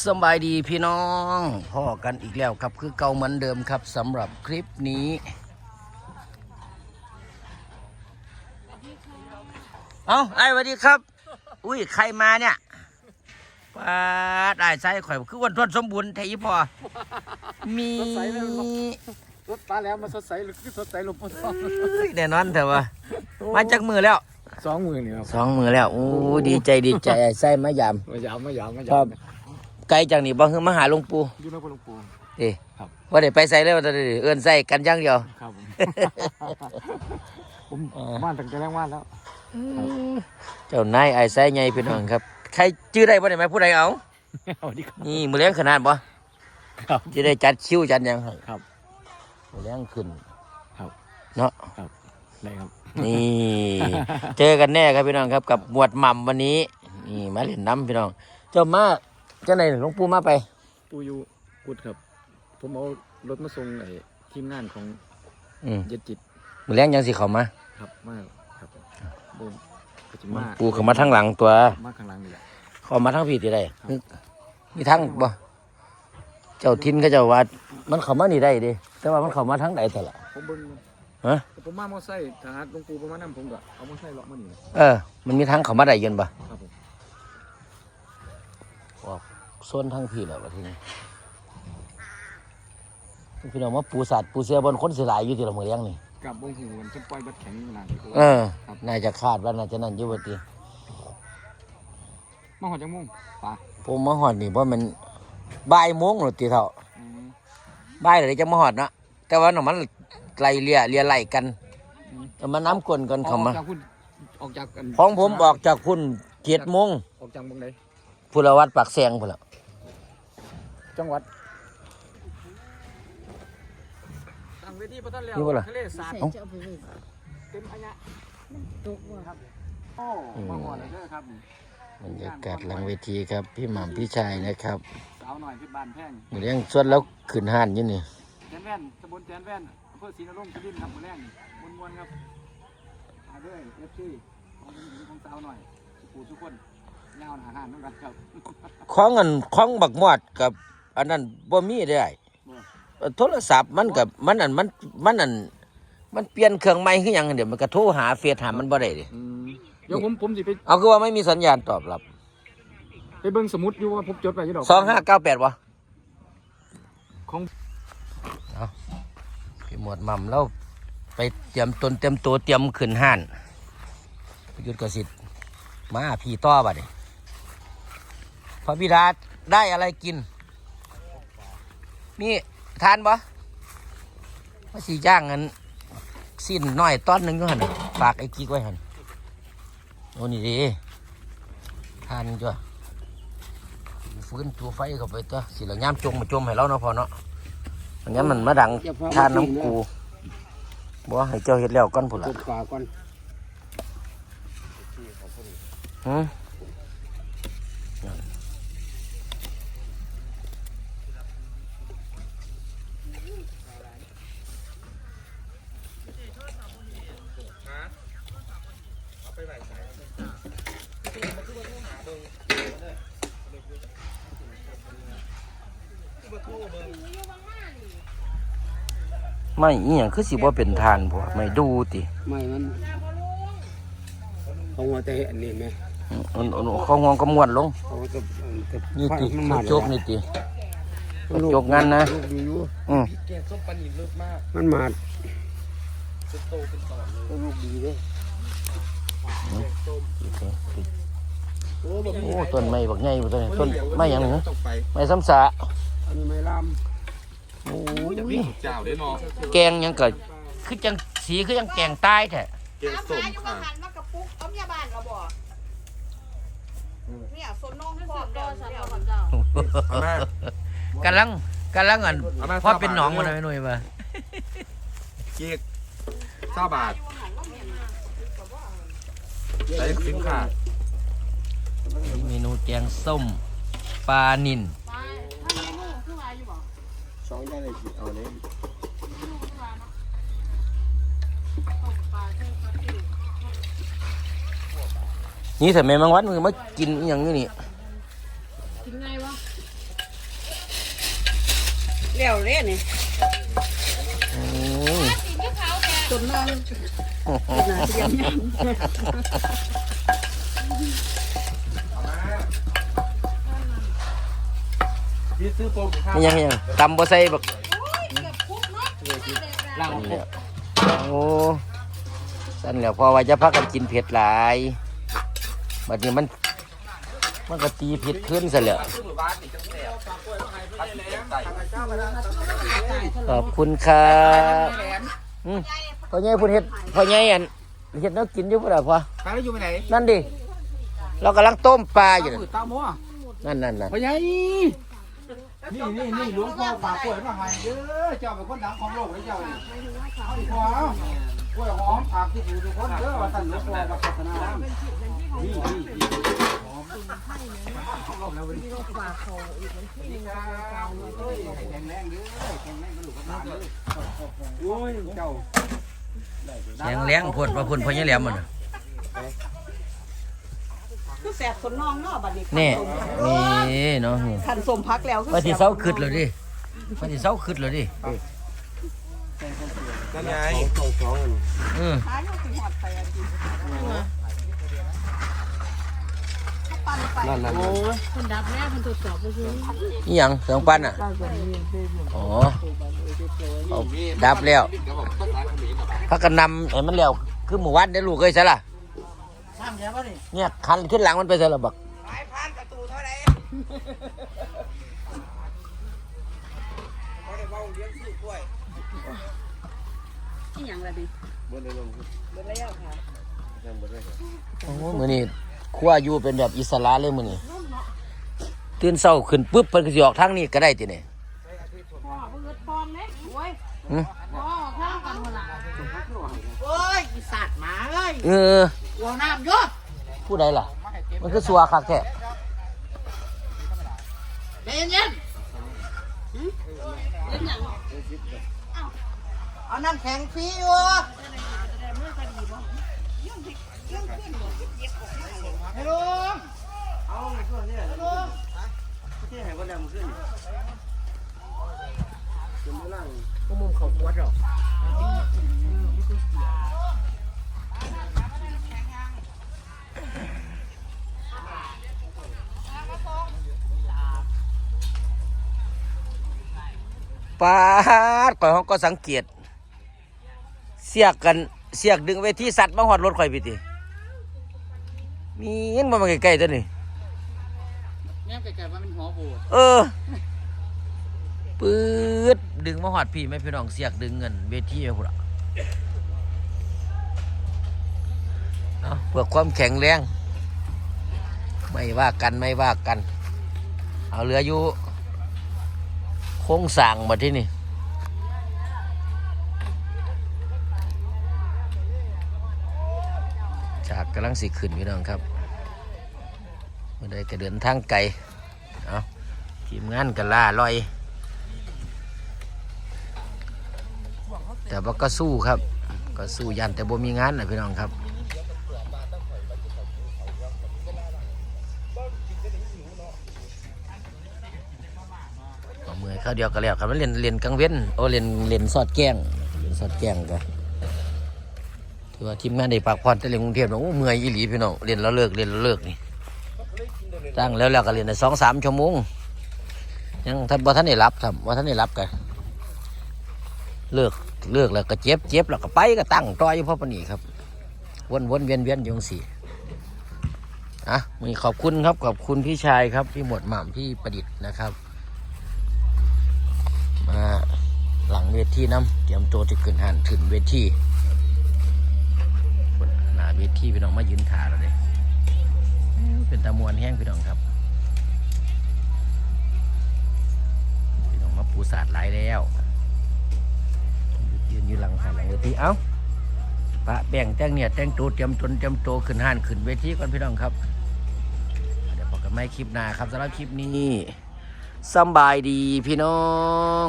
สำบายดีพี่น้องพ่อกันอีกแล้วครับคือเก่าเหมือนเดิมครับสำหรับคลิปนี้เอาไอ้สวัสดีครับ อุ้ยใครมาเนี่ยป้าได้ใส่ข่อยคือวันทวนสมบูรณ์ไทยพอมีสดใสเลยมันบอกรถตาแล้วมาสดใสหรือสดใสลมพนทองเอ้ยแน่นอนเถอะวะมาจากมือแล้วสองมือนี่ครับสองมือแล้วโอ้ดีใจดีใจไอ้ใส่มายามมายาวมายาวมาครัยาวบ ไกลจากนี่บ่คือมาหาหลวงปู่อยู่ในพระหลวงปู่เอ้ครับ ว่าได้ไปใส่เลยว่าได้เอื้อนใส่กันอย่างเดียว ครับผม ผมบ้านตั้งแต่แรกบ้านแล้ว เจ้านายไอ้ใส่ใหญ่พี่น้องครับ ใครชื่อได้บ่ได้ไหมผู้ใดเอาสวัสดีครับ นี่มือเลี้ยงขนาดบ่ครับ จะได้จัดคิวจัดหยังให้ครับ มือเลี้ยงขึ้นครับ เนาะ ได้ครับ นี่ เจอกันแน่ครับพี่น้องครับกับหมวดหม่ำวันนี้ นี่มาเล่นน้ำพี่น้อง เจ้ามา เจ้าไหนหลวงปู่มาไป ปูอยูกุดครับ ผมเอารถมาส่งไอ้ทีมงานของอืมเย็ดจิตมือเลี้ยงยังสิเขามาครับมาครับเดินก็จะมาปู่เขามาทั้งหลังตัว มาข้างหลังนี่แหละ เขามาทั้งผิดที่ใดมีทั้งบ่เจ้าทินเขาเจ้าว่ามันเขามานี่ได้เดิแต่ว่ามันเขามาทั้งใดแต่ละ ผมเบิ่งฮะ แต่ผมมามอไซค์ทหารหลวงปู่ประมาณนั้นผมก็เอามอไซค์เลาะมานี่นะเออ มันมีทั้งเขามาได้เย็นบ่ครับผมอ อกโซนทั้งพี่แล้วว่าทีนี้พี่น้องว่าปูสัตว์ปูเสือบนคนสิหลายอยู่ที่ละมือเลี้ยงนี่กับวงหูมันจะปล่อยบัดแข็งขนาดนี้เออน่าจะคาดว่าน่าจะนั่นอยู่บ่ติมาหอดจังมุ่งป่าผมมาหอดนี่ว่ามันบ่ายโมงหรือตีเท่าอืมบ่ายเลยจะมาหอดเนาะแต่ว่าน่ะมันไล่เลี่ยเลี่ยไล่กันอืมแต่มันน้ำกลนกันเข้ามาออกจากคุณออกจากกันของผมออกจากพุ่นเจ็ดโมงออกจากเมืองใดพุรวัดปากแซงพุ่นละ จังหวัดทางเวทีพระท่านแล้วทะเลสาบเอ้าเต็มพญะครับโอ้มาหอดเลยเด้อครับบรรยากาศหลังเวทีครับพี่หม่ำพี่ชายนะครับสาวหน่อยที่บ้านแพงมือเลี้ยงสวดแล้วขึ้นห้านอยู่นี่แจนแว่นตำบลแจนแว่นอำเภอศรีนรงค์สุรินทร์ครับหมือแรงมวนๆครับมาด้วยเอฟซีของหญิงของสาวหน่อยปู่ทุกคนยาวหนาหานต้องกันครับ ของอันของบักมอดกับ อันนั้นบ่มีได้โทรศัพท์มันกับมันอันมันมันอันมันเปลี่ยนเครื่องใหม่คือหยังเดี๋ยวมันก็โทรหาเฟซหามันบ่ได้ดิอืมเดี๋ยวผมผมสิไปเอาคือว่าไม่มีสัญญาณตอบรับไปเบิ่งสมุดอยู่ว่าผมจดไว้อยู่ดอกสองห้าเก้าแปดวะของพี่หมวดหม่ำแล้วไปเตรียมตนเตรียมตัวเตรียมขึ้นห้านประยุทธ์กสิทธิ์มาพี่ต้อบัดนี้พระพิดาได้อะไรกิน นี่ทานบ่มาสีจ้างเงินสิ้นน้อยต้อนหนึ่งก็หันน่ะฝากไอ้กิ๊กไว้หันโอ้นี่ดีทานจ้ะฟื้นตัวไฟเข้าไปตัวสิละย่ามจงมาจมให้เราเนาะพอเนาะอันนี้มันมาดังทานน้ำกูบ่ให้เจ้าเฮ็ดแล้วก่อนพุ่นละกดปากก่อน ไม่อีหยังคือสิบ่เป็นทานบ่ไม่ดูติไม่มันเขาว่าแต่อันนี้ไหมอืมอันอันเขางวงก็มวนลงเขาจะจะนี่ติมันกมาระจกนี่ติกระจกงานนะลูกดีอยู่อืมแกส้มปลาหนีลึกมากมันมาโตเป็นตอนเลยลูกดีเลยโอ้แบบโอ้ต้นไม้บักใหญ่บ่ต้นนี้ต้นไม้หยังหนึ่งต้องไปไม้ซ้ำสะ อันนี้ไม่ลโอ้ยเจ้าได้เนาะแกงหยังก็คือจังสีคือจังแกงใต้แท้เกสน้ำส้ฟ้ามอยู่ค่ะมาหันมากระปุกเอาเมียบ้านเราบ่เนี่ยสนน้องพร้อมแล้วเนี่ยเอาแม่กำลังกำลังอันเอามาพอเป็นหนองมาหน่อยหน่อยมาเกีกเก้าบาทใช้สินค้าเมนูแกงส้มปลานินำ สองอย่เลยเอาเลยนี่แต่แม่มังวัดมึงมากินอย่างนี้นี่กินไงวะเลี้ยวเล่นี่อืม จนนอน กินอะไรอย่างเลย พี่ซื้อโปรข้าวนี่ยังยังตำบ่ใส่บักล่างอันนี้โอ้สั่นแล้วพอว่าจะพักกันกินเผ็ดหลายบัดนี้มัน มันก็ตีเผ็ดขึ้นซะแล้วซื้อหมู่บ้านนี่จังแซ่บพัดแหลมใส่ขอบคุณครับอืมพ่อใหญ่พูดเฮ็ดพ่อใหญ่อันเฮ็ดแน้กินอยู่พุ่นล่ะพ่อไปแล้วอยู่ไปไหนนั่นดิเรากำลังต้มปลาอยู่เปินั่นดเตาหม้อนั่นนั่นนั่นพ่อใหญ่ นี่นี่นี่หลวงพ่อฝากกล้วยมาให้เด้อเจ้าเป็นคนดังของโลกเลยเจ้านี่เอาดีกว่าเอากล้วยหอมฝากที่อยู่ทุกคนเด้อว่าท่านหลวงพ่อมาพัฒนานี่นี่นี่หอมของโลกแล้วเว้ยแข็งแรงเด้อแข็งแรงกระดูกกระดาษเด้อโอ้ยเจ้าเสียงเลี้ยงพดมาพุ่นพ่อใหญ่แหลมมัน คือแสบคนน้องเนาะบัดนี้นี่นี่เนาะคันสมพักแล้วคือว่าแสสิบเซาขึ้นเลยดิว่าสิเซาขึ้นเลยดินั่นไงเออหาอยู่สิหอดไปอันนี้ปั่นไปนั่นนั่นคนดับแม่คนตรวจสอบก็คือนี่หยังเสียงปั้นอะอ๋อเอาดับแล้วพักกันนำเห็นมันแล้วคือหมู่วัดได้อลูกเอ้ยใช่ล่ะ เนี่ยคันขึ้นหลังมันไปใช่ล่ะบักที่หยังล่ะดิเบิดแล้วค่ะโอ้มือนี่ขั้วอยู่เป็นแบบอิสระเลยมือนี่ตื่นเช้าขึ้นปุ๊บเพิ่นก็สิออกทางนี้ก็ได้ติเนี่ย พ่อเบิดฟองเนี่ย โอ้ยหึพ่อข้างกันหมดละโอ้ยอีสัตว์หมาเอ้ยเออหัวน้ำเยอะผู้ใดล่ะ มันคือสัวคักแท้เย็นเย็นหึเย็นหยังเอ้าเอาน้ำแข็งฟรีอยู่ฮัลโหลเอาส่วนนี้ฮัลโหลที่ไหนก็ดำขึ้นก็มุมเขาปว ดหรอปาดข่อยห้องก็สังเกต เสียกกันเสียกดึงเวทีสัตว์มาหอดรถข่อยไปติมีเห็นบ่มาใกล้ๆตัวนี้เนี่ยไก่ๆว่ามันหัวโบดเออ ปื๊ดดึงมาหอดพี่ไม่พี่น้องเสียกดึงเงินเวทีไปพุ่นอะเอาเพื่อความแข็งแรง ไม่ว่ากันไม่ว่ากัน เอาเหลืออยู่โค้งสั่งมาที่นี่จากกำลังสิขึ้นพี่น้องครับเมื่อใดก็เดินทางไกล เอาทีมงานกันล่าลอย แต่ว่าก็สู้ครับ ก็สู้ยันแต่บ่มีงานนะพี่น้องครับเมือเข้าเดียวก็แล้วครับมันเรียนเรียนกลางเว้นโอเรียนเรียนสอดแก้งเรียนสอดแก้งกันถือว่าทีมงานได้พักผ่อนแต่เรียนกรุงเทพเนาะโอ้เมื่อยอีหลีพี่น้องเรียนแล้วเลิกเรียนแล้วเลิกนี่จ้งแล้วแล้วก็เรียนในสองสามชั่วโมงยังท่านบ่ท่านได้รับครับว่าท่านได้รับกันเลิก เลิกแล้วก็เจ็บเจ็บแล้วก็ไปก็ตั้งต่อยอยู่เพราะปนีครับ วนวนเวียนเวียนยงสี่อะมีขอบคุณครับขอบคุณพี่ชายครับพี่หมวดหม่ำพี่ประดิษฐ์นะครับ มาหลังเวทีน้ำเตรียมตัวจะขึ้นหันถึงเวทีหนาเวทีพี่น้องมายืนถ่าแล้วเลยเป็นตะมวนแห้งพี่น้องครับ หลังหันหลังเวทีเอ้าปะแบ่งแต่งเนี่ยแต่งตัวเตรียมตนเตรียมตัวขึ้นหันขึ้นเวทีก่อนพี่น้องครับเดี๋ยวพบกันไม่คลิปหน้าครับสำหรับคลิปนี้สำบายดีพี่น้อง